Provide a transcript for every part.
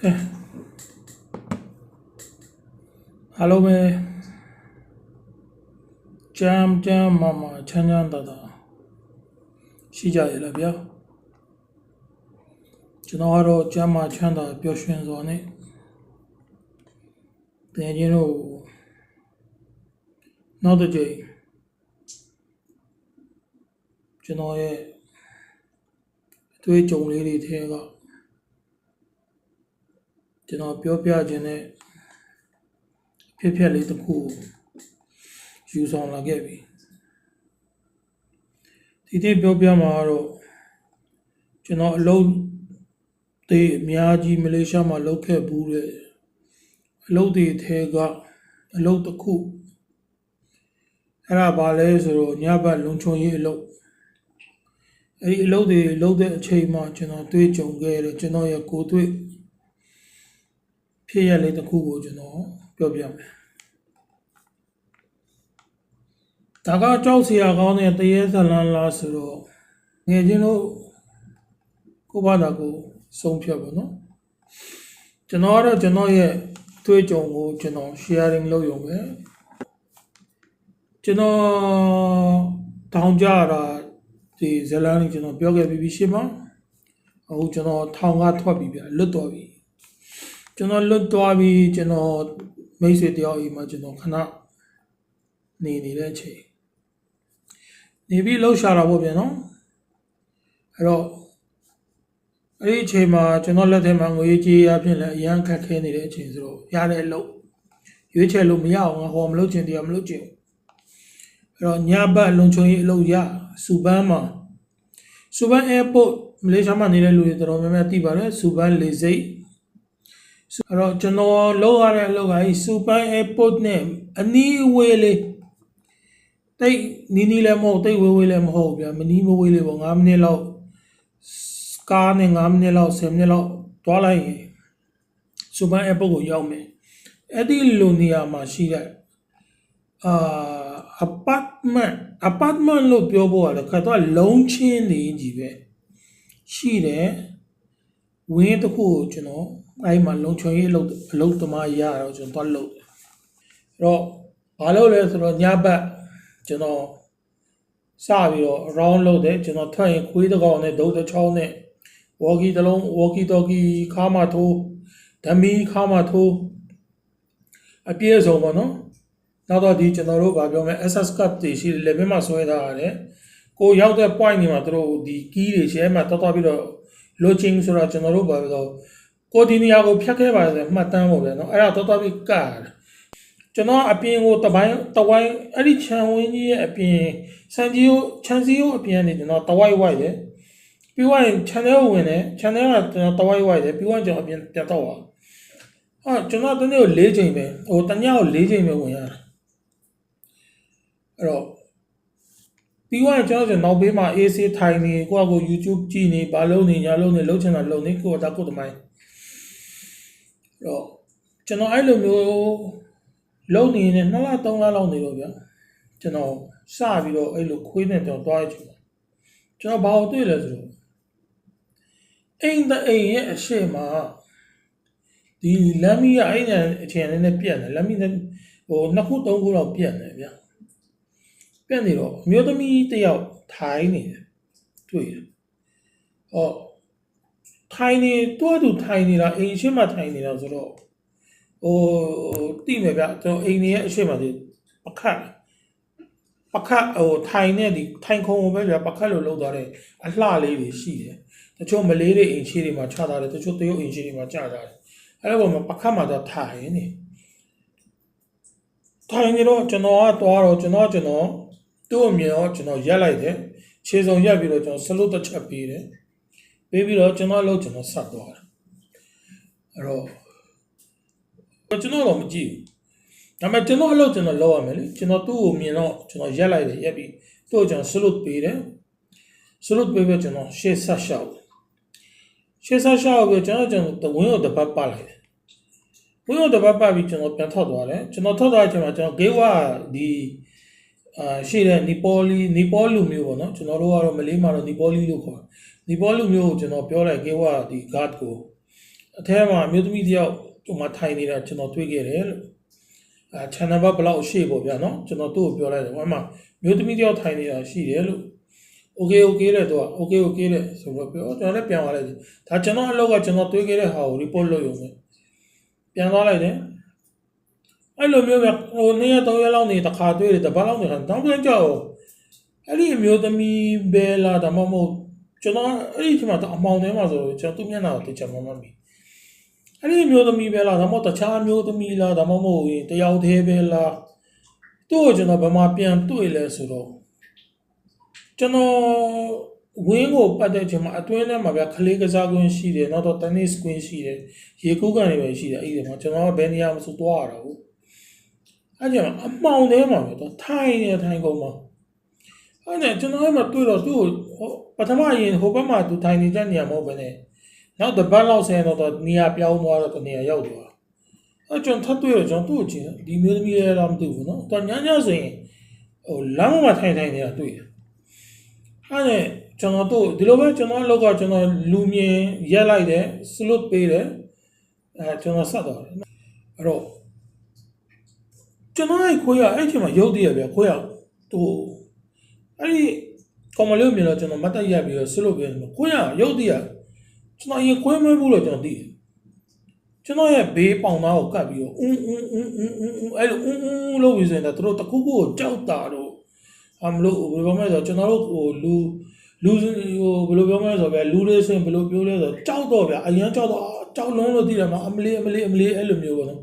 အားလုံးပဲကြမ်းကြမ်းမမချမ်းချမ်းသာသာရှိကြရလားဗျာကျွန်တော်ကတော့ကြမ်းမချမ်းသာပျော်ရွှင်စွာနဲ့တင်ချင်းတို့နောက်တစ်ကြိမ်ကျွန်တော်ရဲ့အတွေ့အကြုံလေးတွေထဲက ကျွန်တော်ပြောပြခြင်းနဲ့ဖြစ်ဖြစ်လေးတစ်ခုကိုယူဆောင်လာခဲ့ပြီဒီနေ့ပြောပြမှာကတော့ကျွန်တော်အလုပ်တွေအများကြီးမလေးရှားမှာလုပ်ခဲ့ဘူးတဲ့အလုပ်တွေထဲကအလုပ်တစ်ခုအဲ့ဒါဘာလဲဆိုတော့ညဘက်လုံချုံရေးအလုပ်အဲ့ဒီအလုပ်တွေလုပ်တဲ့အချိန်မှာကျွန်တော်တွေ့ကြုံခဲ့တယ်ကျွန်တော်ရဲ့ကိုယ်တွေ့ ဖြစ်ရလေးတစ်ခုကိုကျွန်တော်ပြောပြမယ်ဒါကကြောက်စရာကောင်းတဲ့တရေဇလန်းလားဆိုတော့ငယ်ချင်းတို့ကိုယ့်ဘာသာကိုဆုံးဖြတ်ပါနော်ကျွန်တော်ကတော့ကျွန်တော်ရဲ့တွေ့ကြုံကိုကျွန်တော် sharing လုပ်ရုံပဲကျွန်တော်တောင်းကြတာဒီဇလန်းလေးကျွန်တော်ပြောခဲ့ပြီးပြီရှင်းမအခုကျွန်တော်ထောင်ကထွက်ပြီဗျလွတ်တော်ပြီ ကျွန်တော်လွတ်သွားပြီကျွန်တော်မိတ်ဆွေတယောက်အိမ်မှာကျွန်တော်ခဏနေနေတဲ့အချိန်နေပြီးလှုပ်ရှားတာပေါ့ဗျာနော်အဲ့တော့အဲ့ဒီအချိန်မှာကျွန်တော်လက်ထဲမှာငွေကြေးအဖြစ်လည်းအရန်ခက်ခဲနေတဲ့အချိန်ဆိုတော့ရတဲ့အလုပ်ရွေးချယ်လို့မရအောင်ငါဟောမလုပ်ချင်တရားမလုပ်ချင်ဘူးအဲ့တော့ညဘက်လုံချုံရေးအလုပ်ရစူပန်းမှာစူပန်း airport မလေးရှားမှာနေတဲ့လူတွေတော်တော်များများသိပါတယ်စူပန်းလေဆိပ် အဲ့တော့ကျွန်တော်လုပ်ရတဲ့အလုပ်ကအဲစူပန်း airport နဲ့အနီးအဝေးလေးတိတ်နီးနီးလည်းမဟုတ်တိတ်ဝေးဝေးလည်းမဟုတ်ဗျာမနီးမဝေးလေးပေါ့9မိနစ်လောက်ကားနဲ့9မိနစ်လောက်10မိနစ်လောက်သွားလိုက်ရင်စူပန်း airport ကိုရောက်မယ်အဲ့ဒီလိုနေရာမှာရှိတဲ့အာ apartment apartment လို့ပြောဖို့ရတယ်ခါတော့လုံးချင်းနေကြီးပဲရှိတယ်ဝင်းတစ်ခုကိုကျွန်တော် အဲ့မှာလုံချွန်ရေးအလုပ်အလုပ်သမားရတော့ကျွန်တော်သွားလုပ်တယ်အဲ့တော့ဘာလုပ်လဲဆိုတော့ညဘက်ကျွန်တော်စပြီးတော့ round လုပ်တယ်ကျွန်တော်ထွက်ရင်ခွေးတစ်ကောင်နဲ့ဒုတ်တစ်ချောင်းနဲ့ walkie တစ်လုံး walkie talkie ခါမှထိုးဓမီခါမှထိုးအပြည့်စုံပါနော်နောက်တော့ဒီကျွန်တော်တို့ဗာပြောမယ် SS card တွေရှိတယ် level မှာဆွဲထားရတယ်ကိုရောက်တဲ့ point တွေမှာသူတို့ဒီ key တွေ share မှာတော်တော်ပြီးတော့ lodging ဆိုတော့ကျွန်တော်တို့ဗာပြောတော့ ကိုဒီနေရာကိုဖြတ်ခဲ့ပါတယ်မှတ်တမ်းပေါ့ဗျာနော်အဲ့ဒါတော်တော်ပြီးကရတယ်ကျွန်တော်အပြင်ကိုတပိုင်းတဝိုင်းအဲ့ဒီခြံဝင်းကြီးရဲ့အပြင်စံကြီးကိုခြံစည်းကိုအပြင်နေကျွန်တော်တဝိုက်ဝိုက်တယ်ပြီးသွားရင် channel ဝင်တယ် channel ကကျွန်တော်တဝိုက်ဝိုက်တယ်ပြီးသွားကျွန်တော်အပြင်ပြန်တော့ပါဟာကျွန်တော်တနေ့ကို၄ချိန်ပဲဟိုတညကို၄ချိန်ပဲဝင်ရတာအဲ့တော့ပြီးသွားရင်ကျွန်တော်ကျွန်တော်နောက်ဘေးမှာ AC ထိုင်နေကိုယ့်အကို YouTube ကြည့်နေဘာလုပ်နေညာလုပ်နေလုပ်ချင်တာလုပ်နေကိုယ့်အတာကိုယ်တမိုင်းအဲ့ တော့ကျွန်တော်အဲ့လိုမျိုးလုပ်နေနေ2လ3လလောက်နေတော့ဗျာကျွန်တော်စပြီးတော့အဲ့လိုခွေးနဲ့ကျွန်တော်သွားရချင်တယ်ကျွန်တော်ဘာလို့တွေ့လဲဆိုတော့အိမ်တအိမ်ရဲ့အရှိမဒီလမ်းမီးကအဲ့ညာအချိန်နဲ့ပြတ်တယ်လမ်းမီးနဲ့ဟိုနှစ်ခုသုံးခုလောက်ပြတ်တယ်ဗျာပြတ်နေတော့အမျိုးသမီးတစ်ယောက်ထိုင်နေတယ်တွေ့တယ်ဟော ထိုင်နေတွားသူထိုင်နေတာအိမ်ရှိမှထိုင်နေတာဆိုတော့ဟိုတိမယ်ဗျကျွန်တော်အိမ်နေရဲ့အရှိမဒီပခတ်ပခတ်ဟိုထိုင်နဲ့ဒီထိုင်ခုံကိုပဲဗျပခတ်လို့လောက်သွားတယ်အလှလေးတွေရှိတယ်တချို့မလေးတွေအိမ်ရှိတွေမှာချထားတယ်တချို့တရုတ်အိမ်ရှိတွေမှာချထားတယ်အဲ့ဒါပေါ်မှာပခတ်မှာတော့ထိုင်နေထိုင်နေတော့ကျွန်တော်ကသွားတော့ကျွန်တော်ကျွန်တော်သူ့အမြင်တော့ကျွန်တော်ရက်လိုက်တယ်ခြေစုံရက်ပြီးတော့ကျွန်တော်ဆလုတ်တစ်ချက်ပေးတယ် ပေးပြီးတော့ကျွန်တော်လို့ကျွန်တော်ဆက်သွားတယ်အဲ့တော့ကျွန်တော်တော့မကြည့်ဘူးဒါပေမဲ့ကျွန်တော်အလုပ်ကျွန်တော်လုပ်ရမယ်လေကျွန်တော်သူ့ကိုမြင်တော့ကျွန်တော်ရက်လိုက်တယ်ရက်ပြီးသူ့ကိုကျွန်တော်ဆလုတ်ပေးတယ်ဆလုတ်ပေးပြီးကျွန်တော်ရှေ့ဆက်ရှောက်ရှေ့ဆက်ရှောက်ပြီးကျွန်တော်ကျွန်တော်ဝင်းကိုတပတ်ပတ်လိုက်တယ်ဝင်းကိုတပတ်ပတ်ပြီးကျွန်တော်ပြန်ထောက်သွားတယ်ကျွန်တော်ထောက်သွားတဲ့အချိန်မှာကျွန်တော်ဂေးဝဒီအာရှိတဲ့နီပေါလီနီပေါလူမျိုးပေါ့နော်ကျွန်တော်တို့ကတော့မလေးမှာတော့နီပေါလီလို့ခေါ် တယ်နီပေါလူမျိုးကိုကျွန်တော်ပြောလိုက်ကေဝဒီ guard ကိုအထဲမှာအမျိုးသမီးတစ်ယောက်ဟိုမှာထိုင်နေတာကျွန်တော်တွေ့ခဲ့တယ်လို့အဲ channel ဘဘလောက်ရှေ့ပေါ့ဗျာနော်ကျွန်တော်သူ့ကိုပြောလိုက်တယ်ဟိုမှာမျိုးသမီးတစ်ယောက်ထိုင်နေတာရှိတယ်လို့ okay okay လေတော့ okay okay လေဆိုတော့ပြောကျွန်တော်လည်းပြန်သွားလိုက်တယ်ဒါကျွန်တော်အလောက်ကကျွန်တော်တွေ့ခဲ့တဲ့ဟာကို report လုပ်ရုံနဲ့ပြန်သွားလိုက်တယ်အဲ့လိုမျိုးပဲဟိုနေ့ရက်သုံးရက်လောက်နေတခါတွေ့တယ်တပတ်လောက်နေတောင်းပြန်ကြောက်အဲ့ဒီအမျိုးသမီးပဲလားဒါမှမဟုတ် ကျွန်တော်အဲ့ဒီချိန်မှာအမောင်ထဲမှာဆိုတော့ကျွန်တော်သူ့မျက်နှာကိုသိချင်မှမမီအဲ့ဒီအမျိုးသမီးပဲလားဒါမှမဟုတ်တခြားအမျိုးသမီးလားဒါမှမဟုတ်ရင်တယောက်တည်းပဲလားသူ့ကိုကျွန်တော်ဗမာပြန်တွေ့လဲဆိုတော့ကျွန်တော်ဝင်းကိုပတ်တဲ့ချိန်မှာအတွင်းထဲမှာဗျာခလေးကစားကွင်းရှိတယ်နောက်တော့ tennis ကွင်းရှိတယ်ရေကူးကန်တွေပဲရှိတယ်အဲ့ဒီမှာကျွန်တော်ကဘယ်နေရာမှာဆိုသွားရတာဟုတ်အဲ့ကျမှအမှောင်ထဲမှာပဲတော့ထိုင်နေထိုင်ကုန်မှာ အဲ့ဒါကျွန်တော်အဲ့မှာတွေ့တော့သူ့ကိုဟိုပထမရင်ဟိုဘက်မှာသူထိုင်နေကြနေရမဟုတ်ဘဲနဲ့နောက်တစ်ပတ်လောက်ဆင်းတော့နေရာပြောင်းသွားတော့တနေရာရောက်သွားအဲ့ကျွန်တော်ထပ်တွေ့တော့ကျွန်တော်သူ့ကိုချင်းဒီမျိုးသမီးလေးလားမသိဘူးနော်တော်ညညဆိုရင်ဟိုလမ်းပေါ်မှာထိုင်ထိုင်နေတာတွေ့တယ်အဲ့ဒါကျွန်တော်တို့ဒီလိုပဲကျွန်တော်အလောက်ကကျွန်တော်လူမြင်ရက်လိုက်တယ်စလုတ်ပေးတယ်အဲကျွန်တော်ဆက်သွားတယ်အဲ့တော့ကျွန်တော်အဲ့ခွေးရအဲ့ချိန်မှာရုပ်တည်းရဗျခွေးရသူ အဲ့ဒီကောင်မလေးကိုမြင်တော့ကျွန်တော်မတ်တက်ရက်ပြီးတော့စလုတ်ပေးတယ်ခွေးရရုပ်တည်းရကျွန်တော်အရင်ခွေးမွေးဘူးလို့ကျွန်တော်သိတယ်ကျွန်တော်ရဲ့ဘေးပေါင်သားကိုကပ်ပြီးတော့အင်းအင်းအင်းအင်းအင်းအဲ့လိုအင်းအင်းလို့ပြီးဆိုရင်တော့သူတို့တခုခုကိုကြောက်တာတော့အမလို့ဘယ်လိုပြောမလဲဆိုတော့ကျွန်တော်တို့ဟိုလူလူဟိုဘယ်လိုပြောမလဲဆိုတော့ဗျာလူတွေဆိုရင်ဘယ်လိုပြောလဲဆိုတော့ကြောက်တော့ဗျာအရင်ကြောက်တော့အာကြောက်လုံးလို့သိတယ်မှာအမလေးအမလေးအမလေးအဲ့လိုမျိုးပေါ့နော်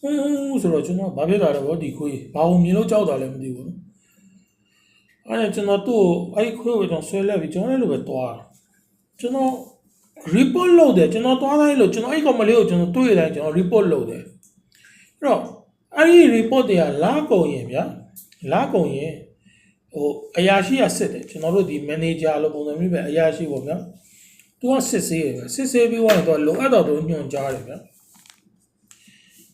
ဟွန်းဆိုတော့ကျွန်တော်ဘာဖြစ်တာလဲဗောဒီခွေးဘာလို့မြင်လို့ကြောက်တာလဲမသိဘူးနော် အဲ့ဒါကျွန်တော်သူ့ကိုအဲ့ဒီခွေးကိုကျွန်တော်ဆွဲလက်ပြီးကျွန်တော်လည်းလိုပဲတွားကျွန်တော် report လုပ်တယ်ကျွန်တော်တွားတိုင်းလို့ကျွန်တော်အဲ့ကောင်မလေးကိုကျွန်တော်တွေ့တိုင်းကျွန်တော် report လုပ်တယ်အဲ့တော့အဲ့ဒီ report တွေကလာကုန်ရင်ဗျာလာကုန်ရင်ဟိုအရာရှိကစစ်တယ်ကျွန်တော်တို့ဒီ manager လို့ပုံစံမျိုးပဲအရာရှိပေါ့ဗျာသူကစစ်ဆေးတယ်ဗျာစစ်ဆေးပြီးတော့တော့လိုအပ်တော့သူညွှန်ကြားတယ်ဗျာ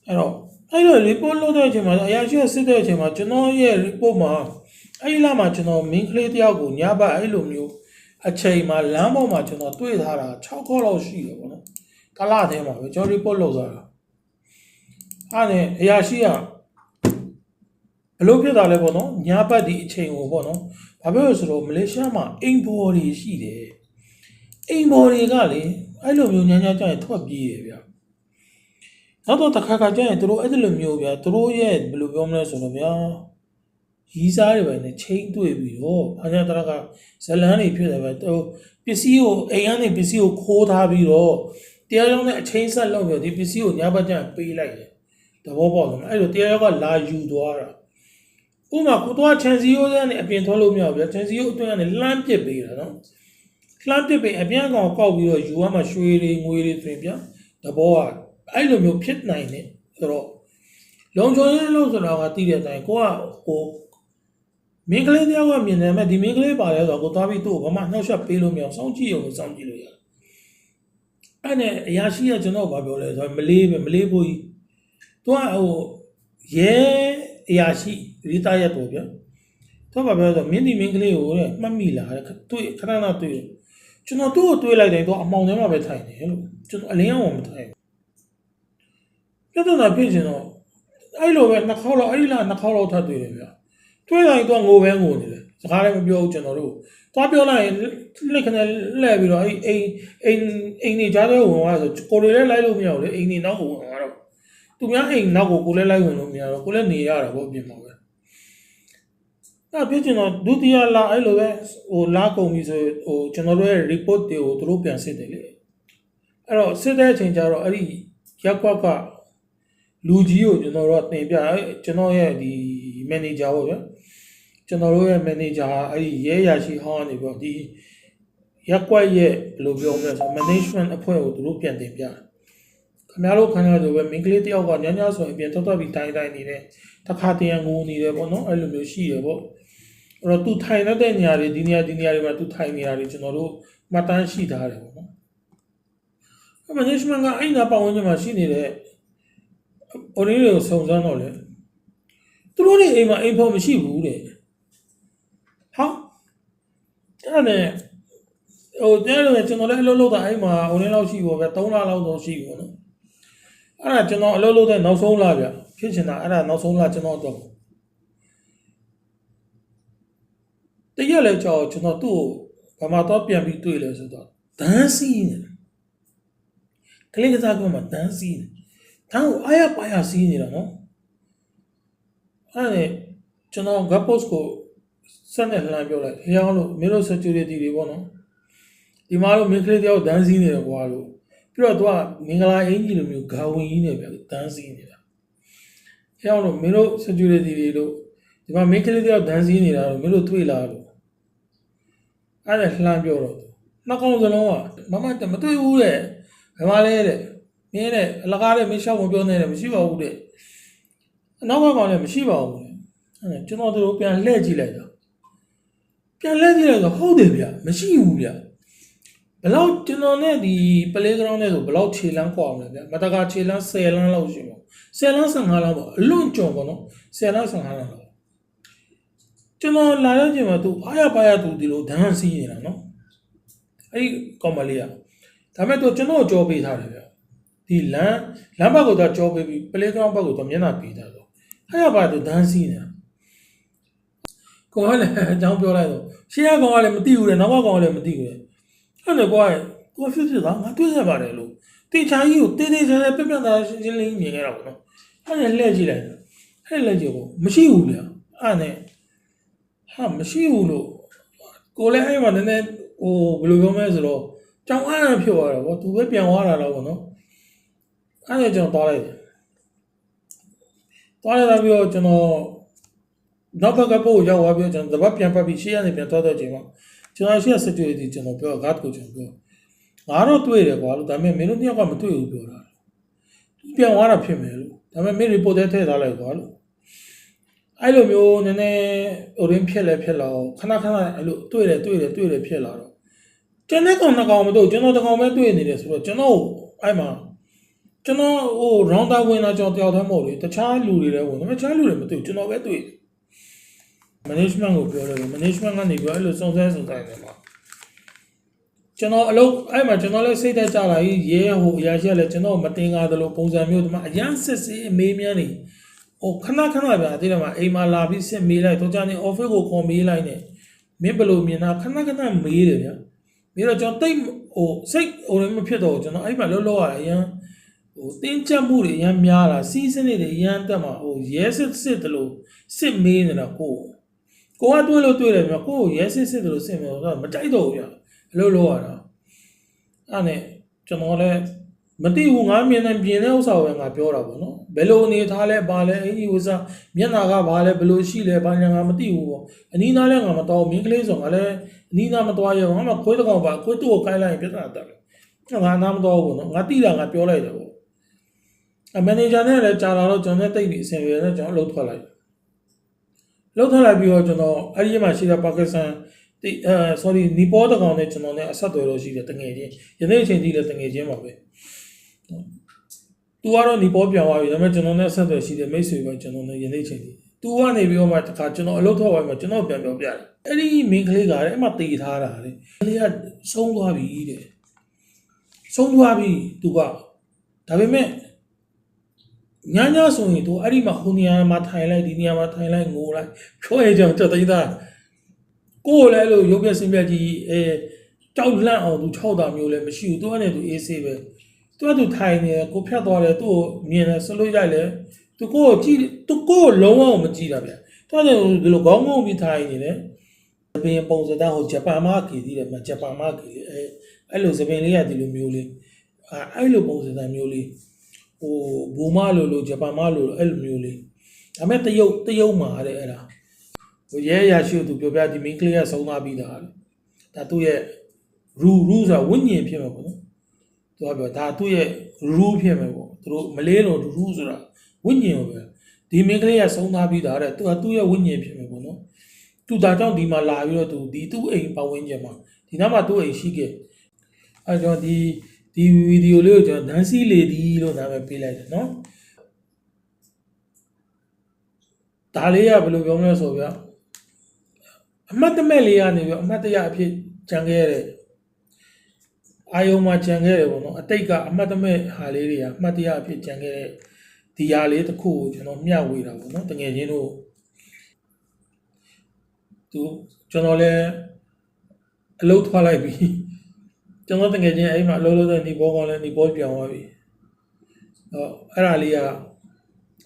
အဲ့တော့အဲ့လို report လုပ်တဲ့အချိန်မှာအရာရှိကစစ်တဲ့အချိန်မှာကျွန်တော်ရဲ့ report မှာ အဲ့ဒီလမှာကျွန်တော် main ကလေးတယောက်ကိုညဘက်အဲ့လိုမျိုးအချိန်မှာလမ်းပေါ်မှာကျွန်တော်တွေ့ထားတာ6ခေါက်လောက်ရှိတယ်ပေါ့နော်ကလာထဲမှာပဲကျွန်တော် report လုပ်သွားတာအဲ့ဒါအရာရှိကဘလို့ဖြစ်တာလဲပေါ့နော်ညာဘက်ဒီအချိန်ကိုပေါ့နော်ဘာဖြစ်လို့ဆိုတော့မလေးရှားမှာအိမ်ဘော်တွေရှိတယ်အိမ်ဘော်တွေကလေအဲ့လိုမျိုးညာညာကြရင်ထွက်ပြေးတယ်ဗျာနောက်တော့တစ်ခါခါကျရင်တို့အဲ့ဒီလိုမျိုးဗျာတို့ရဲ့ဘယ်လိုပြောမလဲဆိုတော့ဗျာ ရီးစားတွေပဲနဲ့ချိန်တွေ့ပြီးတော့ဘာညာတရကဇလန်းတွေဖြစ်တယ်ပဲသူပစ္စည်းကိုအိမ်ကနေပစ္စည်းကိုခိုးထားပြီးတော့တရားရုံးနဲ့အချိန်ဆက်လုပ်ပြီးတော့ဒီပစ္စည်းကိုညာဘက်ကျရင်ပေးလိုက်တယ်သဘောပေါက်တယ်မအဲ့လိုတရားရုံးကလာယူသွားတာဥမာကိုတော့ချန်စီယိုကနေအပြင်ထွက်လို့မရဘူးဗျာချန်စီယိုအတွင်းကနေလှမ်းပစ်ပေးတာနော်လှမ်းပစ်ပေးအပြန်ကောင်ကောက်ပြီးတော့ယူရမှာရွှေတွေငွေတွေဆိုရင်ဗျာတဘောကအဲ့လိုမျိုးဖြစ်နိုင်တယ်ဆိုတော့လုံချုံရဲလို့ဆိုတာကတည်တဲ့အတိုင်းကိုကဟို မင်းကလေးတယောက်ကမြင်တယ်မဲ့ဒီမင်းကလေးပါလဲဆိုတော့ကိုသွားပြီးသူ့ကိုဘာမှနှောက်ယှက်ပေးလို့မရအောင်စောင့်ကြည့်ရုံနဲ့စောင့်ကြည့်လို့ရတယ်အဲ့နဲ့အရာရှိကကျွန်တော်ကပြောလဲဆိုတော့မလေးပဲမလေးဖို့ကြီးသူကဟိုရဲအရာရှိရီတာရက်ပေါ့ဗျာသူကဘာပြောလဲဆိုတော့မင်းဒီမင်းကလေးကိုတဲ့မှတ်မိလားတဲ့တွေ့ခဏခဏတွေ့ကျွန်တော်သူ့ကိုတွေးလိုက်တယ်သူကအမောင်ထဲမှာပဲထိုင်တယ်လို့ကျွန်တော်အလင်းအောင်မထိုင်ဘူးပြဿနာဖြစ်ချင်တော့အဲ့လိုပဲနှစ်ခေါက်လောက်အဲ့ဒီလားနှစ်ခေါက်လောက်ထပ်တွေ့တယ်ဗျာ တွေးလိုက်တော့ငိုပဲငိုနေတယ်စကားလည်းမပြောဘူးကျွန်တော်တို့သွားပြောလိုက်ရင်လက်ခနဲ့လှည့်ပြီးတော့အဲ့အိမ်အိမ်အိမ်နေကြားထဲဝင်သွားဆိုကိုယ်တွေလည်းလိုက်လို့မရဘူးလေအိမ်နေနောက်ကိုဝင်သွားတော့သူများအိမ်နောက်ကိုကိုယ်လည်းလိုက်ဝင်လို့မရတော့ကိုယ်လည်းနေရတာပေါ့အပြင်မှာပဲအဲ့ဖြစ်ချင်တော့ဒုတိယလာအဲ့လိုပဲဟိုလာကုန်ပြီဆိုဟိုကျွန်တော်တို့ရဲ့ report တွေကိုသူတို့ပြန်စစ်တယ်လေအဲ့တော့စစ်တဲ့အချိန်ကျတော့အဲ့ဒီရက်ကွက်ကလူကြီးကိုကျွန်တော်တို့ကတင်ပြအဲ့ကျွန်တော်ရဲ့ဒီ manager ပေါ့ဗျာ ကျွန်တော်တို့ရဲ့ manager အဲ့ဒီရဲရရှိဟောင်းကနေပြီးတော့ဒီရက်ကွက်ရဲ့ဘယ်လိုပြောမလဲဆို management အဖွဲ့ကိုသူတို့ပြန်တင်ပြတယ်ခင်ဗျားတို့ခံရဆိုပဲမိန်းကလေးတယောက်ကညညဆိုရင်ပြန်ထွက်ထွက်ပြီးတိုင်းတိုင်းနေတယ်တခါတရံငိုနေတယ်ပေါ့နော်အဲ့လိုမျိုးရှိတယ်ပေါ့အဲ့တော့သူထိုင်တဲ့နေရာတွေဒီနေရာဒီနေရာတွေမှာသူထိုင်နေရာတွေကျွန်တော်တို့မှတ်တမ်းရှိထားတယ်ပေါ့နော်အဲ့ management ကအဲ့နာပတ်ဝန်းကျင်မှာရှိနေတဲ့ order တွေကိုစုံစမ်းတော့လေသူတို့တွေအိမ်မှာအိမ်ဖို့မရှိဘူးတဲ့ဟာအဲ့ ဒါနဲ့ဟိုတဲလို့ကျွန်တော်လည်းအလုပ်လုပ်တာအဲ့မှာဟိုနေ့လောက်ရှိပေါ့ဗျာ3လလောက်တော့ရှိပေါ့နော်အဲ့ဒါကျွန်တော်အလုပ်လုပ်တဲ့နောက်ဆုံးလဗျဖြစ်ချင်တာအဲ့ဒါနောက်ဆုံးလကျွန်တော်တော့တရက်လည်းကြောက်ကျွန်တော်သူ့ကိုဘာမှတော့ပြန်ပြီးတွေ့လဲဆိုတော့ဒန်းစီနေတယ်ကလေးကစားကမှဒန်းစီနေတန်းကိုအားရပါရစီးနေတာနော်အဲ့ဒါကျွန်တော် gap post ကို စက်နဲ့လှမ်းပြောလိုက်ဟေးအောင်လို့မင်းတို့ security တွေပေါ့နော်ဒီမှာတော့မင်းကလေးတယောက်ဒန်းစည်းနေတယ်ကွာလို့ပြီးတော့သူကမင်္ဂလာအင်ကြီးလိုမျိုးဂါဝင်ကြီးနေပြန်ဒန်းစည်းနေတာအဲအောင်လို့မင်းတို့ security တွေလို့ဒီမှာမင်းကလေးတယောက်ဒန်းစည်းနေတာလို့မင်းတို့တွေ့လားလို့အဲ့ဒါလှမ်းပြောတော့နှစ်ကောင်စလုံးကမမတမတွေ့ဘူးတဲ့ဘယ်မှာလဲတဲ့မင်းတဲ့အလကားတဲ့မင်းရှောက်မပြောနေတယ်မရှိပါဘူးတဲ့အနောက်ကကောင်လည်းမရှိပါဘူးတဲ့အဲ့ဒါကျွန်တော်တို့ပြန်လှည့်ကြည့်လိုက်တော့ ပြန်လှည့်ကြည့်လိုက်တော့ဟုတ်တယ်ဗျမရှိဘူးဗျဘယ်လောက်ကျွန်တော်နဲ့ဒီ playground နဲ့ဆိုဘယ်လောက်ခြေလမ်းကွာအောင်လဲဗျမတကာခြေလမ်း10လမ်းလောက်ရှိမှာ10လမ်း15လမ်းပေါ့အလွန်ကြော်ပေါ့နော်10လမ်း15လမ်းလောက်ကျွန်တော်လာရခြင်းမှာသူအားရပါရသူဒီလိုဒန်းစီးနေတာနော်အဲ့ဒီကောင်မလေးကဒါမဲ့သူကျွန်တော်ကြောပေးထားတယ်ဗျဒီလမ်းလမ်းဘက်ကိုတော့ကြောပေးပြီး playground ဘက်ကိုတော့မျက်နှာပေးထားတော့အားရပါသူဒန်းစီးနေတာကိုကလည်းအကြောင်းပြောလိုက်တော့ ရှေ့ကကောင်ကလည်းမသိဘူးလေနောက်ကကောင်ကလည်းမသိဘူးလေအဲ့ဒါကွာကိုဖြစ်ဖြစ်သားငါတွေ့ရပါတယ်လို့တေချာကြီးကိုတေးသေးချာချာပြက်ပြက်သားရှင်းရှင်းလေးမြင်ခဲ့တာပေါ့နော်အဲ့ဒါလှည့်ကြည့်လိုက်အဲ့လှည့်ကြည့်ကိုမရှိဘူးဗျအဲ့နဲ့ဟာမရှိဘူးလို့ကိုလည်းအဲ့မှာနည်းနည်းဟိုဘယ်လိုပြောမလဲဆိုတော့ကြောင်အားရဖြစ်သွားတာပေါ့သူပဲပြန်သွားတာတော့ပေါ့နော်အဲ့ဒါကျွန်တော်သွားလိုက်တယ်သွားလိုက်ပြီးတော့ကျွန်တော် နောက်ဘက်ကပို့ရောက်သွားပြီးတော့ကျွန်တော်တပတ်ပြန်ပတ်ပြီးရှေ့ကနေပြန်သွားတော့ချိန်မှာကျွန်တော်ရှိရ security ကျွန်တော်ပြော guard ကိုကျွန်တော်ပြောငါတော့တွေ့တယ်ကွာလို့ဒါပေမဲ့မင်းတို့တယောက်ကမတွေ့ဘူးပြောတာသူပြန်သွားတာဖြစ်မယ်လို့ဒါပေမဲ့မင်း report ထဲထည့်ထားလိုက်ကွာလို့အဲ့လိုမျိုးနည်းနည်းဟိုရင်းဖြစ်လဲဖြစ်လာအောင်ခဏခဏအဲ့လိုတွေ့တယ်တွေ့တယ်တွေ့တယ်ဖြစ်လာတော့ကျွန်တော်ကောင်နှစ်ကောင်မတွေ့ကျွန်တော်တစ်ကောင်ပဲတွေ့နေတယ်ဆိုတော့ကျွန်တော်အဲ့မှာကျွန်တော်ဟို rounder ဝင်လာကျွန်တော်တယောက်တည်းမဟုတ်လေတခြားလူတွေလည်းဝင်ဒါပေမဲ့တခြားလူတွေမတွေ့ကျွန်တော်ပဲတွေ့ management ကိုပြောတယ် management ကနေပြောအဲ့လိုစုံစမ်းစုံစမ်းနေမှာကျွန်တော်အလုပ်အဲ့မှာကျွန်တော်လည်းစိတ်သက်ကြလာကြီးရဲဟိုအရာရှိကလည်းကျွန်တော်မတင်ကားသလိုပုံစံမျိုးဒီမှာအရန်စစ်စစ်အမေးမြန်းနေဟိုခဏခဏဗျာဒီမှာအိမ်မှာလာပြီးစစ်မေးလိုက်တော့ကြာနေ office ကိုခေါ်မေးလိုက်နေမင်းဘယ်လိုမြင်တာခဏခဏမေးတယ်ဗျာမေးတော့ကျွန်တော်တိတ်ဟိုစိတ်ဟိုလည်းမဖြစ်တော့ဘူးကျွန်တော်အဲ့မှာလှုပ်လှုပ်ရတာအရန်ဟိုတင်းကြပ်မှုတွေအရန်များလာစီးစနစ်တွေအရန်တက်မှာဟိုရဲစစ်စစ်တလို့စစ်မေးနေတာကိုယ် ကိုကတွေးလို့တွေးတယ်မြကိုကိုရဲစစ်စစ်တယ်လို့စင်မယ်တော့မကြိုက်တော့ဘူးဗျအလုပ်လုပ်ရတာအဲ့နဲ့ကျွန်တော်လည်းမသိဘူးငါမြင်တယ်ပြင်တဲ့ဥစ္စာကိုပဲငါပြောတာပေါ့နော်ဘယ်လိုအနေထားလဲဘာလဲအင်ကြီးဥစ္စာမျက်နာကဘာလဲဘယ်လိုရှိလဲဘာညာငါမသိဘူးပေါ့အနီးနားလဲငါမတော်ဘူးမင်းကလေးဆိုငါလည်းအနီးနားမတော်ရအောင်ငါမခွေးတကောင်ပါခွေးတူကိုကိုင်းလိုက်ရင်ပြဿနာတက်တယ်ငါနားမတော်ဘူးပေါ့နော်ငါတိတာငါပြောလိုက်တယ်ပေါ့အမန်နေဂျာနဲ့လည်းကြာလာတော့ကျွန်တော်နဲ့တိတ်ပြီးအဆင်ပြေတယ်ကျွန်တော်လှုပ်ထွက်လိုက် လောက်ထလိုက်ပြီးတော့ကျွန်တော်အဲ့ဒီမှာရှိတဲ့ပါကစ္စတန်ဒီအဲ sorry နီပေါတကောင်နဲ့ကျွန်တော်နဲ့အဆက်အသွယ်တော့ရှိတယ်တငယ်ချင်းယနေ့အချိန်ထိလည်းတငယ်ချင်းပါပဲသူကတော့နီပေါပြန်သွားပြီဒါပေမဲ့ကျွန်တော်နဲ့အဆက်အသွယ်ရှိတယ်မိတ်ဆွေပဲကျွန်တော်နဲ့ယနေ့အချိန်ထိသူကနေပြီးတော့မှတခါကျွန်တော်အလုပ်ထွက်သွားပြီကျွန်တော်ပြန်ပြောပြတယ်အဲ့ဒီမင်းကလေးကလည်းအမှတေထားတာလေကလေးကဆုံးသွားပြီတဲ့ဆုံးသွားပြီသူကဒါပေမဲ့ ညညဆိုရင်သူအဲ့ဒီမှာဟိုနေရာမှာထိုင်လိုက်ဒီနေရာမှာထိုင်လိုက်ငိုလိုက်ဖြိုးရကြတော့တိသားကိုယ်လည်းအဲ့လိုရုပ်ပြစင်းပြကြီးအဲကြောက်လန့်အောင်သူ၆တာမျိုးလည်းမရှိဘူးသူကနေသူအေးဆေးပဲသူကသူထိုင်နေတယ်ကိုဖြတ်သွားတယ်သူ့ကိုမြင်တယ်ဆလို့ရိုက်လဲသူကိုကိုကြည့်သူကိုကိုလုံးဝမကြည့်တာဗျသူကဒီလိုခေါင်းငုံပြီးထိုင်နေတယ်သပင်ပုံစံတော့ဟိုဂျပန်မှာကြည်သေးတယ်မဂျပန်မှာကြည်အဲအဲ့လိုသပင်လေးကဒီလိုမျိုးလေးအဲအဲ့လိုပုံစံမျိုးလေး ဟိုဘူမလို့လို့ဂျပန်မလို့လို့အဲ့လိုမျိုးလေးဒါပေမဲ့တရုတ်တရုတ်မှာတဲ့အဲ့ဒါဟိုရဲရရှိသူပြောပြဒီမင်းကလေးကဆုံးသွားပြီးသားဒါသူ့ရဲ့ rule rule ဆိုတာဝိညာဉ်ဖြစ်မှာပေါ့နော်သူကပြောဒါသူ့ရဲ့ rule ဖြစ်မှာပေါ့သူတို့မလေးလို့ rule ဆိုတာဝိညာဉ်ကိုပဲဒီမင်းကလေးကဆုံးသွားပြီးသားတဲ့သူကသူ့ရဲ့ဝိညာဉ်ဖြစ်မှာပေါ့နော်သူဒါကြောင့်ဒီမှာလာပြီးတော့သူဒီသူ့အိမ်ပတ်ဝန်းကျင်မှာဒီနောက်မှာသူ့အိမ်ရှိခဲ့အဲကြောင့်ဒီ ဒီဗီဒီယိုလေးကိုကျွန်တော် Nancy Lady လို့နာမည်ပေးလိုက်တယ်နော်ဒါလေးကဘယ်လိုပြောမလဲဆိုပြအမှတ်တမဲ့လေးကနေပြီးအမှတ်တရအဖြစ်ကြံခဲ့ရတဲ့အာယုံမှာကြံခဲ့တယ်ပေါ့နော်အတိတ်ကအမှတ်တမဲ့ဟာလေးတွေကအမှတ်တရအဖြစ်ကြံခဲ့တဲ့ဒီဟာလေးတစ်ခုကိုကျွန်တော်မျှဝေတာပေါ့နော်တကယ်ချင်းတို့သူကျွန်တော်လည်းအလုပ်ထွက်လိုက်ပြီ ကျွန်တော်တကယ်ချင်းအဲ့မှာအလုပ်လုပ်တဲ့ဒီဘောကောင်လည်းဒီဘောပြောင်းသွားပြီဟောအဲ့ဒါလေးက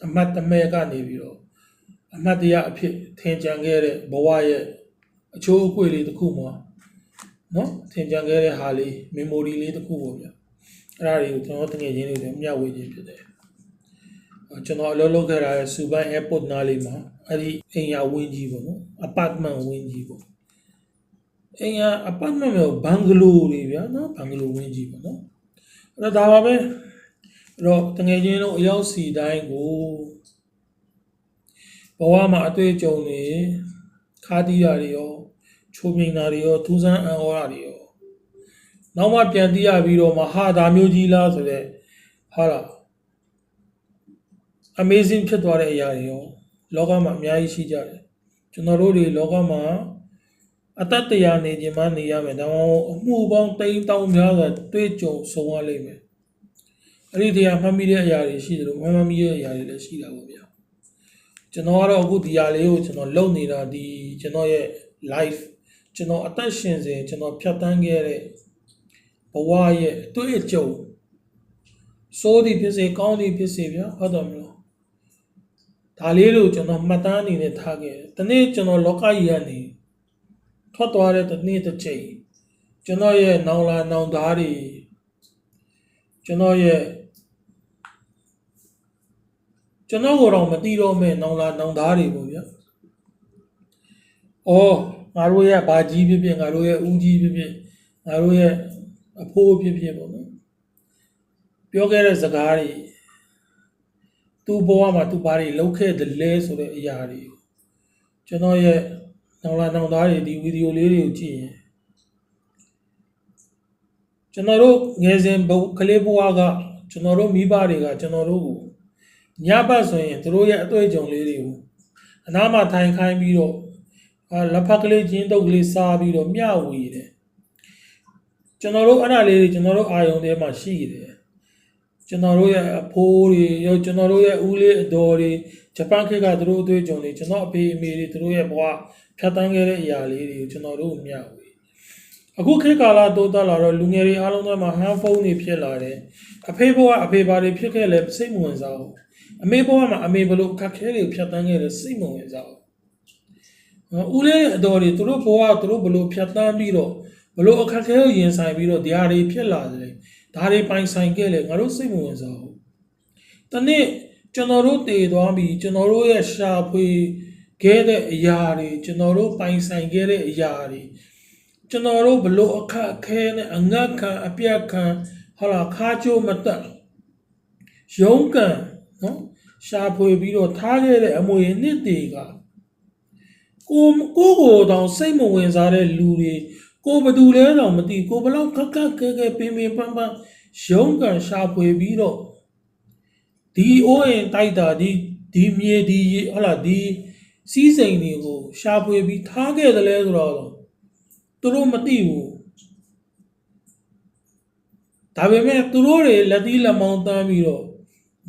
အမှတ်တမဲ့ကနေပြီးတော့အမှတ်တရအဖြစ်ထင်ကြံခဲ့တဲ့ဘဝရဲ့အချိုးအကွေလေးတစ်ခုမှာနော်သင်ကြံခဲ့တဲ့ဟာလေး memory လေးတစ်ခုပေါ့ဗျအဲ့ဒါတွေကိုကျွန်တော်တကယ်ချင်းတွေမျှဝေခြင်းဖြစ်တယ်အော်ကျွန်တော်အလုပ်လုပ်ခဲ့တာစူပန် airport နားလေးမှာအဲ့ဒီအိမ်ယာဝင်းကြီးပေါ့နော် apartment ဝင်းကြီးပေါ့ အိမ်ယာ apartment မျိုးဘန်ဂလိုတွေဗျာနော်ဘန်ဂလိုဝင်းကြီးပေါ့နော်အဲ့ဒါဒါပါပဲအဲ့တော့တကယ်ချင်းတို့အရောက်စီတိုင်းကိုဘဝမှာအတွေ့အကြုံတွေခါတီးရတွေရောချိုးမြိန်တာတွေရောထူးဆန်းအံ့ဩတာတွေရောနောက်မှပြန်တီးရပြီးတော့မှဟာဒါမျိုးကြီးလားဆိုတဲ့ဟာလား amazing ဖြစ်သွားတဲ့အရာတွေရောလောကမှာအများကြီးရှိကြတယ်ကျွန်တော်တို့တွေလောကမှာ အတ္တတရားနေခြင်းမနေရမယ်ဒါမှမဟုတ်အမှုပေါင်းတိမ်တောင်များစွာတွေ့ကြုံဆုံရလိမ့်မယ်အဲ့ဒီတရားမှတ်မိတဲ့အရာတွေရှိတယ်လို့မမှတ်မိတဲ့အရာတွေလည်းရှိတာပေါ့ဗျာကျွန်တော်ကတော့အခုဒီအရာလေးကိုကျွန်တော်လုပ်နေတာဒီကျွန်တော်ရဲ့ life ကျွန်တော်အသက်ရှင်စဉ်ကျွန်တော်ဖြတ်တန်းခဲ့တဲ့ဘဝရဲ့အတွေ့အကြုံစိုးသည်ဖြစ်စေကောင်းသည်ဖြစ်စေဗျာဟုတ်တယ်မလို့ဒါလေးလို့ကျွန်တော်မှတ်တမ်းအနေနဲ့ထားခဲ့တယ်။ဒီနေ့ကျွန်တော်လောကကြီးကနေ ထွက်သွားတဲ့ဒီနေ့တစ်ချိန်ကျွန်တော်ရဲ့နောင်လာနောင်သားတွေကျွန်တော်ရဲ့ကျွန်တော်ကိုတော့မသိတော့မဲ့နောင်လာနောင်သားတွေပေါ့ဗျာ။အော်ငါတို့ရဲ့ဘာကြီးဖြစ်ဖြစ်ငါတို့ရဲ့ဦးကြီးဖြစ်ဖြစ်ငါတို့ရဲ့အဖိုးဖြစ်ဖြစ်ပေါ့နော်။ပြောခဲ့တဲ့စကားတွေသူ့ဘဝမှာသူဘာတွေလုပ်ခဲ့တယ်လဲဆိုတဲ့အရာတွေကျွန်တော်ရဲ့ နောင်လာနောင်သားတွေဒီဗီဒီယိုလေးတွေကိုကြည့်ရင်ကျွန်တော်တို့ငယ်စဉ်ဘဝကလေးဘဝကကျွန်တော်တို့မိဘတွေကကျွန်တော်တို့ကိုညဘက်ဆိုရင်သူတို့ရဲ့အတွေ့အကြုံလေးတွေကိုအနားမှာထိုင်ခိုင်းပြီးတော့အာလက်ဖက်ကလေးချင်းတုပ်ကလေးစားပြီးတော့မျှဝေတယ်ကျွန်တော်တို့အဲ့ဒါလေးတွေကျွန်တော်တို့အာယုံထဲမှာရှိတယ် ကျွန်တော်တို့ရဲ့အဖိုးတွေရောကျွန်တော်တို့ရဲ့ဦးလေးအတော်တွေဂျပန်ခေတ်ကသူတို့အတွေ့အကြုံတွေကျွန်တော်အဖေအမေတွေသူတို့ရဲ့ဘဝဖြတ်တန်းခဲ့တဲ့အရာလေးတွေကိုကျွန်တော်တို့မျှဝေအခုခေတ်ကာလတိုးတက်လာတော့လူငယ်တွေအားလုံးကမှဟန်ဖုန်းတွေဖြစ်လာတယ်အဖေဘဝအဖေဘာတွေဖြစ်ခဲ့လဲစိတ်မဝင်စားဘူးအမေဘဝမှာအမေဘလို့ခက်ခဲတွေဖြတ်တန်းခဲ့တယ်စိတ်မဝင်စားဘူးဦးလေးအတော်တွေသူတို့ဘဝသူတို့ဘလို့ဖြတ်တန်းပြီးတော့ဘလို့အခက်ခဲကိုရင်ဆိုင်ပြီးတော့တရားတွေဖြစ်လာတယ် ဒါတွေပိုင်ဆိုင်ခဲ့လေငါတို့စိတ်မဝင်စားဘူး။တနေ့ကျွန်တော်တို့တည်သွားပြီကျွန်တော်တို့ရဲ့ရှာဖွေခဲ့တဲ့အရာတွေကျွန်တော်တို့ပိုင်ဆိုင်ခဲ့တဲ့အရာတွေကျွန်တော်တို့ဘလို့အခက်အခဲနဲ့အငတ်ခံအပြတ်ခံဟလာခါချိုးမတက်ရုံးကန်နော်ရှာဖွေပြီးတော့ထားခဲ့တဲ့အမွေနှစ်တွေကကိုကိုကိုတောင်စိတ်မဝင်စားတဲ့လူတွေ ကိုဘယ်သူလဲတော့မသိကိုဘလောက်ခက်ခက်ခဲခဲပင်ပင်ပန်းပန်းရုံးကန်ရှာဖွေပြီးတော့ဒီအိုးရင်တိုက်တာဒီဒီမြေဒီဟလာဒီစီးစိမ်တွေကိုရှာဖွေပြီးထားခဲ့တယ်လဲဆိုတော့သူတို့မသိဘူးဒါပေမဲ့သူတို့တွေလက်သီးလက်မောင်းတန်းပြီးတော့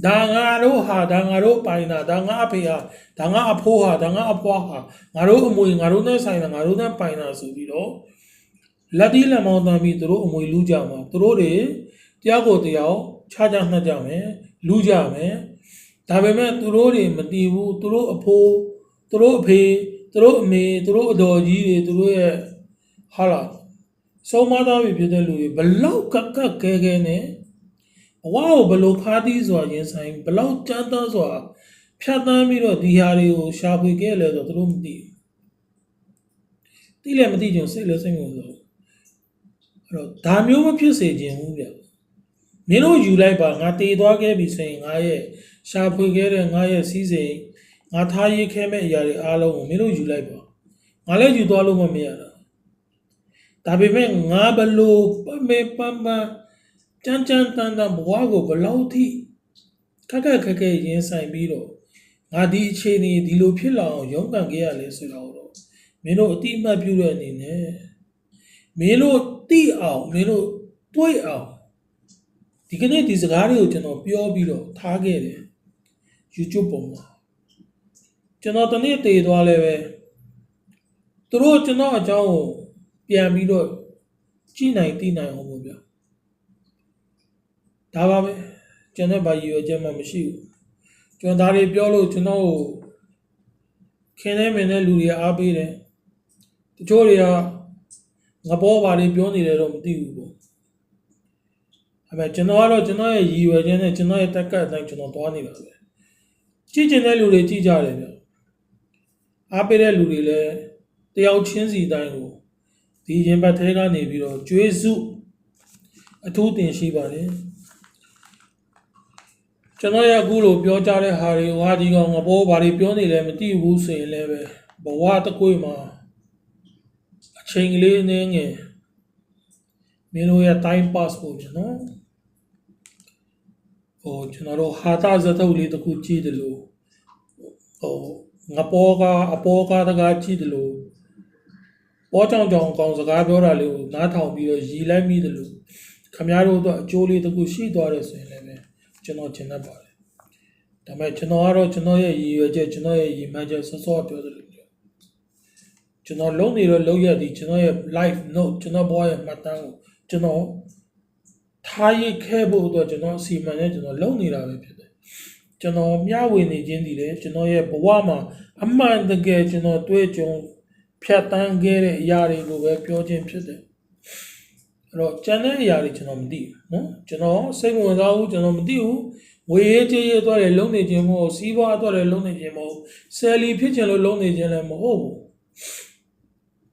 ဒါငါတို့ဟာဒါငါတို့ပိုင်တာဒါငါအဖေဟာဒါငါအဖိုးဟာဒါငါအဖွားဟာငါတို့အမွေငါတို့နဲ့ဆိုင်တာငါတို့နဲ့ပိုင်တာဆိုပြီးတော့ လက်တီးလက်မောင်းတမ်းပြီးသူတို့အမွေလူကြမှာသူတို့တွေတရားကိုတရားခြားကြနှက်ကြမယ်လူကြမယ်ဒါပေမဲ့သူတို့တွေမတည်ဘူးသူတို့အဖိုးသူတို့အဖေသူတို့အမေသူတို့အတော်ကြီးတွေသူတို့ရဲ့ဟာလာဆုံးမသားပြီဖြစ်တဲ့လူတွေဘလောက်ကက်ကက်ခဲခဲနဲ့ဘဝကိုဘလို့ခါးသီးစွာရင်ဆိုင်ဘလောက်ကြမ်းတမ်းစွာဖြတ်တန်းပြီးတော့ဒီဟာတွေကိုရှာဖွေခဲ့လဲဆိုတော့သူတို့မသိဘူးသိလည်းမသိကြုံစိတ်လည်းစိတ်မဝင်စားဘူးအဲ့ တော့ဒါမျိုးမဖြစ်စေခြင်းဘူးဗျမင်းတို့ယူလိုက်ပါငါတည်သွားခဲ့ပြီဆိုရင်ငါရဲ့ရှာဖွေခဲ့တဲ့ငါရဲ့စီးစိမ်ငါထားရေးခဲမဲ့အရာတွေအားလုံးကိုမင်းတို့ယူလိုက်ပါငါလည်းယူသွားလို့မမရတာဒါပေမဲ့ငါဘလို့ပမေပန်းပန်းကြမ်းကြမ်းတမ်းတမ်းဘဝကိုဘလောက်ထိခက်ခက်ခက်ခဲရင်ဆိုင်ပြီးတော့ငါဒီအခြေအနေဒီလိုဖြစ်လာအောင်ရုန်းကန်ခဲ့ရလဲဆိုတော့မင်းတို့အတိအမှတ်ပြုတဲ့အနေနဲ့မင်းတို့ တိအောင်မင်းတို့တွေးအောင်ဒီကနေ့ဒီစကားတွေကိုကျွန်တော်ပြောပြီးတော့ထားခဲ့တယ် YouTube ပေါ်မှာကျွန်တော်တနေ့တည်သွားလဲပဲသူတို့ကျွန်တော်အကြောင်းကိုပြန်ပြီးတော့ကြည့်နိုင်သိနိုင်အောင်ပေါ့ဗျာဒါပါပဲကျွန်တော်ဘာရည်ရွယ်ချက်မှမရှိဘူးကျွန်တော်ဒါတွေပြောလို့ကျွန်တော်ကိုခင်းနေမင်းတဲ့လူတွေအားပေးတယ်တချို့တွေက ငဘောဘာတွေပြောနေတယ်တော့မသိဘူးပေါ့အဲ့မဲ့ကျွန်တော်ကတော့ကျွန်တော်ရဲ့ရည်ရွယ်ချက်နဲ့ကျွန်တော်ရဲ့တက်ကအတိုင်းကျွန်တော်သွားနေတာပဲကြည့်ကျင်တဲ့လူတွေကြည့်ကြတယ်ဗျအားပေးတဲ့လူတွေလည်းတယောက်ချင်းစီတိုင်းကိုဒီရင်ဘတ်ထဲကနေပြီးတော့ကျွေးစုအထူးတင်ရှိပါတယ်ကျွန်တော်ရဲ့အခုလိုပြောကြတဲ့ဟာတွေဟာဒီကောင်ငဘောဘာတွေပြောနေလဲမသိဘူးဆိုရင်လည်းပဲဘဝတစ်ခွေမှာအ ချိန်ကလေးနည်းငယ်မင်းတို့ရဲ့ time pass ဖို့ပြန်နော်ဟိုကျွန်တော်တို့ဟာတာဇတုတ်လေးတစ်ခုကြည့်တယ်လို့ဟိုငဘောကအပေါ်ကတကားကြည့်တယ်လို့ပေါ်ကြောင်ကြောင်အကောင်စကားပြောတာလေးကိုနားထောင်ပြီးတော့ရီလိုက်မိတယ်လို့ခမများတို့တော့အကျိုးလေးတစ်ခုရှိသွားတယ်ဆိုရင်လည်းပဲကျွန်တော်ကျင်တတ်ပါတယ်ဒါပေမဲ့ကျွန်တော်ကတော့ကျွန်တော်ရဲ့ရည်ရွယ်ချက်ကျွန်တော်ရဲ့ရည်မှန်းချက်စောစောပြောသလိုမျိုး ကျွန်တော်လုံနေတဲ့လောက်ရသည်ကျွန်တော်ရဲ့ live note ကျွန်တော်ဘဝရဲ့မှတ်တမ်းကိုကျွန်တော်ထားရခဲ့ဖို့အတွက်ကျွန်တော်အစီအမံနဲ့ကျွန်တော်လုံနေတာပဲဖြစ်တယ်ကျွန်တော်မျှဝေနေခြင်းဒီလေကျွန်တော်ရဲ့ဘဝမှာအမှန်တကယ်ကျွန်တော်တွေ့ကြုံဖြတ်တန်းခဲ့တဲ့အရာတွေကိုပဲပြောခြင်းဖြစ်တယ်အဲ့တော့ကျန်တဲ့အရာတွေကျွန်တော်မသိဘူးနော်ကျွန်တော်စိတ်ဝင်စားဘူးကျွန်တော်မသိဘူးငွေရေးကြေးရေးအတွက်လည်းလုံနေခြင်းမဟုတ်စီးပွားအတွက်လည်းလုံနေခြင်းမဟုတ်ဆယ်လီဖြစ်ခြင်းလို့လုံနေခြင်းလည်းမဟုတ်ဘူး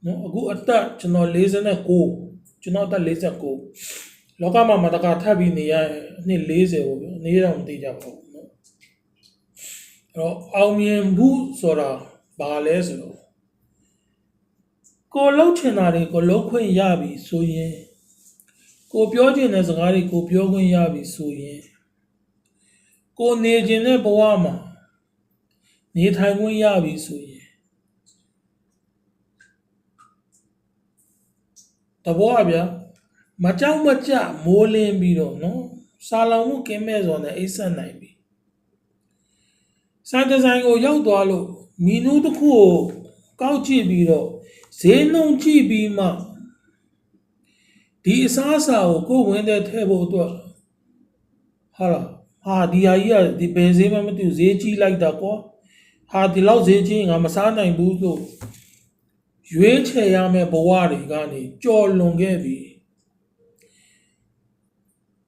နော်အခုအသက်ကျွန်တော်49ကျွန်တော်အသက်49လောကမှာမတကာထပ်ပြီးနေရအနှစ်40ပေါ့ဗျာနေရတော့မသိကြပါဘူးနော်အဲ့တော့အောင်မြင်မှုဆိုတာဘာလဲဆိုတော့ကိုလှုပ်ချင်တာတွေကိုလှုပ်ခွင့်ရပြီဆိုရင်ကိုပြောချင်တဲ့စကားတွေကိုပြောခွင့်ရပြီဆိုရင်ကိုနေခြင်းတဲ့ဘဝမှာနေထိုင်ခွင့်ရပြီဆိုရင် တဘောဗျာမကြောက်မကြမိုးလင်းပြီးတော့နော်စာလောင်မှုကင်းမဲ့စွာနဲ့အိပ်ဆက်နိုင်ပြီစာဒီဇိုင်းကိုရောက်သွားလို့မီနူးတစ်ခုကိုကောက်ကြည့်ပြီးတော့ဈေးနှုန်းကြည့်ပြီးမှဒီအစားအစာကိုကိုယ်ဝင်တဲ့ထဲဖို့အတွက်ဟာလားဟာဒီဟာကြီးကဒီဘယ်ဈေးမှမသိဘူးဈေးကြီးလိုက်တာကွာဟာဒီလောက်ဈေးကြီးငါမစားနိုင်ဘူးလို့ ရွေးချယ်ရမယ့်ဘဝတွေကနေကြော်လွန်ခဲ့ပြီ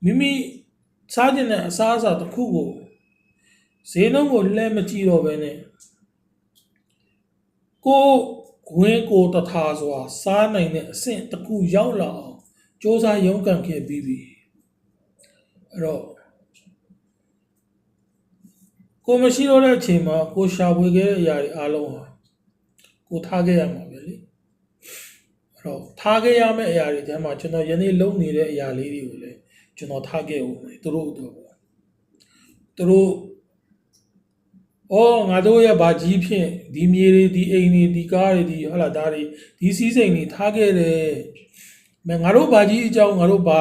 မိမိစားကျင်တဲ့အစားအစာတစ်ခုကိုဈေးနှုန်းကိုလဲမကြည့်တော့ဘဲနဲ့ကိုဝင်းကိုတထာစွာစားနိုင်တဲ့အဆင့်တစ်ခုရောက်လာအောင်စ조사ရုန်းကန်ခဲ့ပြီးပြီအဲ့တော့ကိုမရှိတော့တဲ့အချိန်မှာကိုရှာဖွေခဲ့တဲ့အရာတွေအားလုံးဟာ ကိုထားခဲ့ရမှာပဲလေအဲ့တော့ထားခဲ့ရမယ့်အရာတွေထဲမှာကျွန်တော်ယနေ့လုပ်နေတဲ့အရာလေးတွေကိုလည်းကျွန်တော်ထားခဲ့ဦးမယ်သူတို့အတွက်ပေါ့သူတို့အော်ငါတို့ရဲ့ဘာကြီးဖြင့်ဒီမြေတွေဒီအိမ်တွေဒီကားတွေဒီဟလာဒါတွေဒီစည်းစိမ်တွေထားခဲ့တယ်မငါတို့ဘာကြီးအကြောင်းငါတို့ဘာ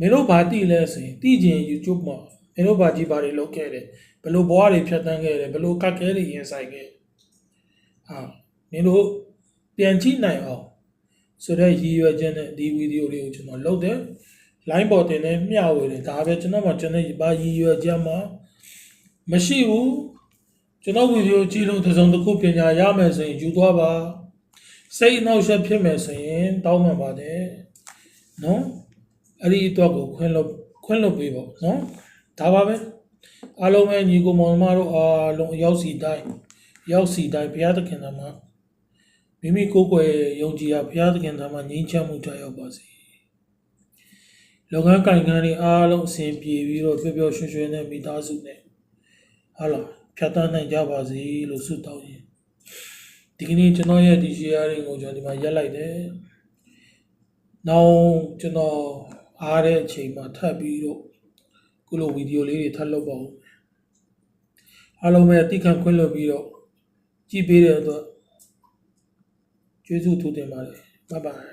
မင်းတို့ဘာသိလဲဆိုရင်သိကျင် YouTube မှာမင်းတို့ဘာကြီးဘာတွေလုပ်ခဲ့တယ်ဘယ်လိုဘဝတွေဖြတ်တန်းခဲ့တယ်ဘယ်လိုကတ်ခဲတွေရင်ဆိုင်ခဲ့ဟာ မင်းတို့ပြန်ကြည့်နိုင်အောင်ဆိုတဲ့ရည်ရွယ်ချက်နဲ့ဒီဗီဒီယိုလေးကိုကျွန်တော်လုပ်တယ် line ပေါ်တင်နေမျှဝေတယ်ဒါပဲကျွန်တော်မှကျွန်တော်ဘာရည်ရွယ်ချက်မှမရှိဘူးကျွန်တော်ဗီဒီယိုကြည့်လို့တစ်စုံတစ်ခုပညာရမယ်ဆိုရင်ယူသွားပါစိတ်အနှောက်အယှက်ဖြစ်မယ်ဆိုရင်တောင်းပန်ပါတယ်နော်အဲ့ဒီအတွက်ကိုခွင့်လို့ခွင့်လို့ပေးပါနော်ဒါပါပဲအားလုံးပဲညီကိုမောင်မတို့အားလုံးရောက်စီတိုင်းရောက်စီတိုင်းဘုရားသခင်သားမှာ မိမိကိုယ်ကိုယ်ယုံကြည်ရာဘုရားသခင်သားမှာငြိမ်းချမ်းမှုကြောက်ပါစေလုပ်ငန်းကိုင်ငန်းတွေအားလုံးအဆင်ပြေပြီးတော့ပျော်ပျော်ရွှင်ရွှင်နဲ့မိသားစုနဲ့ဟာလားဖြတ်တန်းနိုင်ကြပါစေလို့ဆုတောင်းရင်ဒီကနေ့ကျွန်တော်ရဲ့ဒီ sharing ကိုကျွန်တော်ဒီမှာရက်လိုက်တယ်။နောက်ကျွန်တော်အားတဲ့အချိန်မှာထပ်ပြီးတော့ခုလိုဗီဒီယိုလေးတွေထပ်လုပ်ပါဦး။အားလုံးပဲအတိခံခွင့်လွှတ်ပြီးတော့ကြည့်ပေးတဲ့အတွက် ကျေးဇူးထူးတင်ပါတယ်။ Bye bye